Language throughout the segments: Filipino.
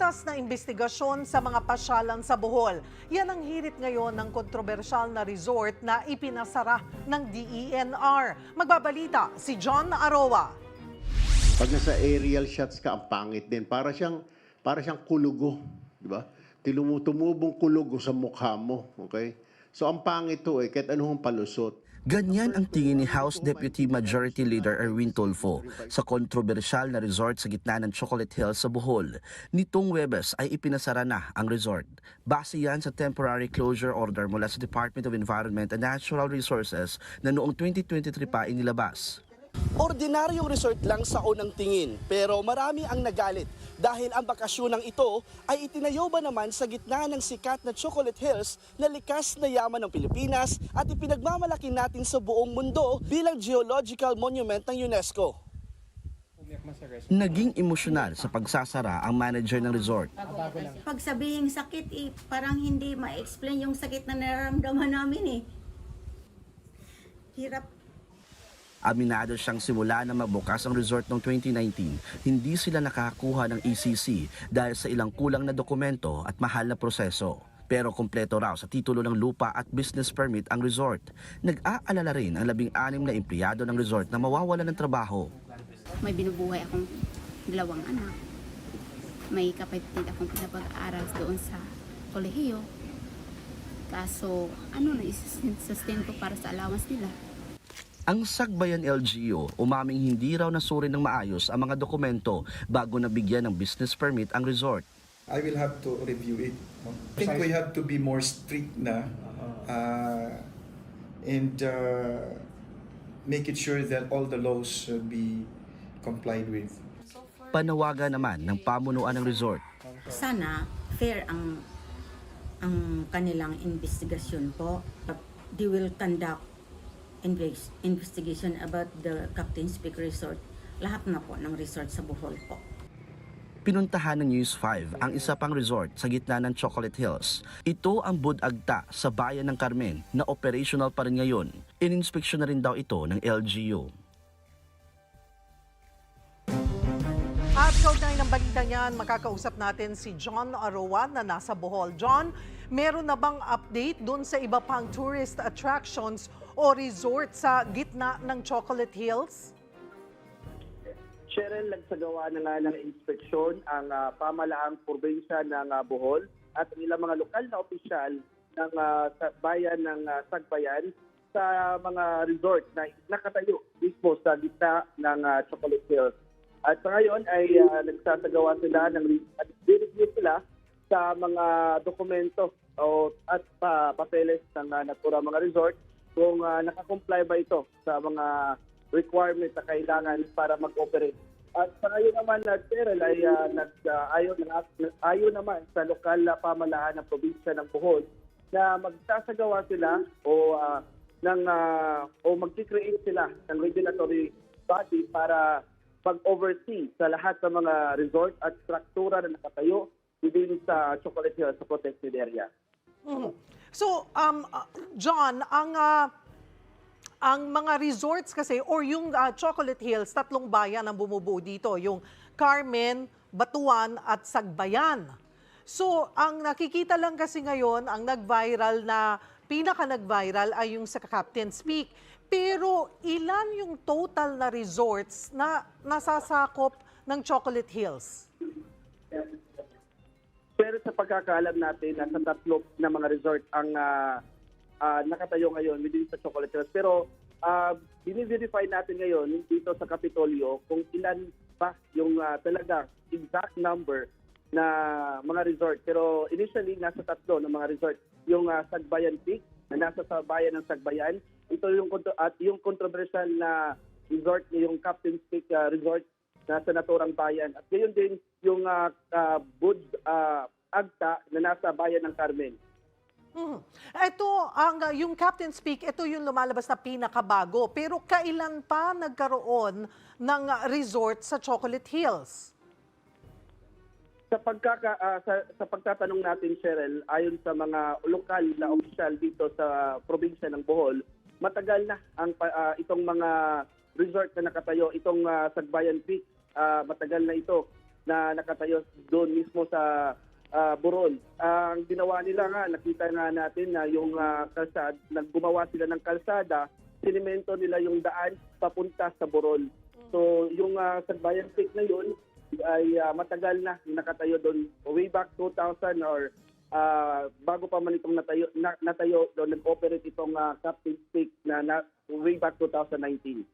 Bukas na investigasyon sa mga pasyalan sa Bohol. Yan ang hirit ngayon ng kontrobersyal na resort na ipinasara ng DENR. Magbabalita si John Aroa. Pag nasa aerial shots ka, ang pangit din. Para siyang, para siyang kulugo, di ba? Tilumu- Tumubong kulugo sa mukha mo, okay? So ang pangit to eh, kahit anong palusot. Ganyan ang tingin ni House Deputy Majority Leader Erwin Tulfo sa kontrobersyal na resort sa gitna ng Chocolate Hills sa Bohol. Nitong Webes ay ipinasara na ang resort. Base yan sa temporary closure order mula sa Department of Environment and Natural Resources na noong 2023 pa inilabas. Ordinaryong resort lang sa unang tingin pero marami ang nagalit dahil ang bakasyonang ito ay itinayo ba naman sa gitna ng sikat na Chocolate Hills na likas na yaman ng Pilipinas at ipinagmamalaki natin sa buong mundo bilang geological monument ng UNESCO. Naging emosyonal sa pagsasara ang manager ng resort. Pag sabihing sakit, eh, parang hindi ma-explain yung sakit na nararamdaman namin eh. Hirap. Aminado siyang simula na mabukas ang resort noong 2019, hindi sila nakakakuha ng ECC dahil sa ilang kulang na dokumento at mahal na proseso. Pero kompleto raw sa titulo ng lupa at business permit ang resort. Nag-aalala rin ang labing-anim na empleyado ng resort na mawawala ng trabaho. may binubuhay akong dalawang anak. May kapatid akong pinapag-aaral doon sa kolehiyo. Kaso, ano na sustain ko para sa allowance nila. Ang Sagbayan LGU umaming hindi raw nasuri ng maayos ang mga dokumento bago nabigyan ng business permit ang resort. I will have to review it. I think we have to be more strict na uh, and uh, make it sure that all the laws should be complied with. Panawagan naman ng pamunuan ng resort Sana fair ang ang kanilang investigasyon po. They will conduct investigation about the Captain's Peak Resort. Lahat na po ng resort sa Bohol po. Pinuntahan ng News 5 ang isa pang resort sa gitna ng Chocolate Hills. Ito ang Budagta sa bayan ng Carmen na operational pa rin ngayon. Ininspeksyon na rin daw ito ng LGU. At kaugnay ng balita niyan, makakausap natin si John Aroa na nasa Bohol. John, meron na bang update dun sa iba pang tourist attractions o resort sa gitna ng Chocolate Hills? Cheryl, nagsagawa na nga ng inspeksyon ang ah, pamalaang probinsya ng ah, Bohol at ang ilang mga lokal na opisyal ng sa bayan ng ah, Sagbayan sa mga resort na nakatayo mismo sa gitna ng ah, Chocolate Hills. At sa ngayon ay ah, nagsasagawa sila ng at sila sa mga dokumento o at pa, papeles ng uh, naturang mga resort kung ah, nakakomply ba ito sa mga requirements na kailangan para mag-operate. At sa ngayon naman na Cheryl ay uh, nag, ah, ayon, na- ayon naman sa lokal na pamalaan ng probinsya ng Bohol na magsasagawa sila o ah, ng ah, o mag-create sila ng regulatory body para pag-oversee sa lahat ng mga resort at struktura na nakatayo within sa Chocolate Hill sa protected area. Mhm. So, um, uh, John, ang ah, ang mga resorts kasi or yung ah, Chocolate Hills, tatlong bayan ang bumubuo dito, yung Carmen, Batuan at Sagbayan. So, ang nakikita lang kasi ngayon, ang nag-viral na pinaka nag-viral ay yung sa Captain's Peak. Pero ilan yung total na resorts na nasasakop ng Chocolate Hills? Pagkakaalam natin, nasa tatlo na mga resort ang ah, ah, nakatayo ngayon within sa Chocolate Hills. Pero uh, bini-verify natin ngayon dito sa Kapitolyo kung ilan ba yung ah, talaga exact number na mga resort. Pero initially, nasa tatlo na mga resort. Yung ah, Sagbayan Peak, na nasa sa bayan ng Sagbayan. Ito yung, at yung controversial na resort, yung Captain's Peak ah, Resort nasa naturang bayan. At gayon din yung uh, Bud ah, Agta na nasa bayan ng Carmen. Mhm. Ito, ang, uh, yung Captain's Peak, ito yung lumalabas na pinakabago. Pero kailan pa nagkaroon ng uh, resort sa Chocolate Hills? Sa pagkaka ah, sa, sa pagtatanong natin Cheryl, ayon sa mga lokal na opisyal dito sa probinsya ng Bohol, matagal na ang ah, itong mga resort na nakatayo, itong ah, Sagbayan Peak, ah, matagal na ito. na nakatayo doon mismo sa ah, Burol. Ang ginawa nila nga, nakita nga natin na yung uh, kalsada, naggumawa sila ng kalsada, sinimento nila yung daan papunta sa Burol. So yung uh, Sagbayan Peak na yun ay ah, matagal na nakatayo doon way back 2000 or ah, bago pa man itong natayo, na, natayo doon nag-operate itong uh, Captain's Peak na, na way back 2019.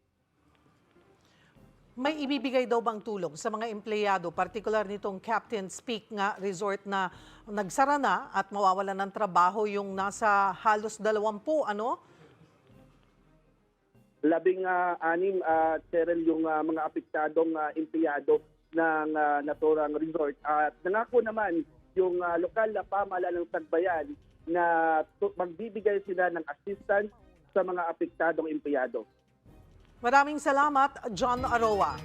May ibibigay daw bang tulong sa mga empleyado, particular nitong Captain's Peak nga resort na nagsara na at mawawalan ng trabaho yung nasa halos dalawampu, ano? labing ah, anim uh, Cheryl yung ah, mga apektadong ah, empleyado ng ah, naturang resort at nangako naman yung ah, lokal na pamahalaan ng Tagbayan na magbibigay sila ng assistance sa mga apektadong empleyado. Maraming salamat, John Aroa.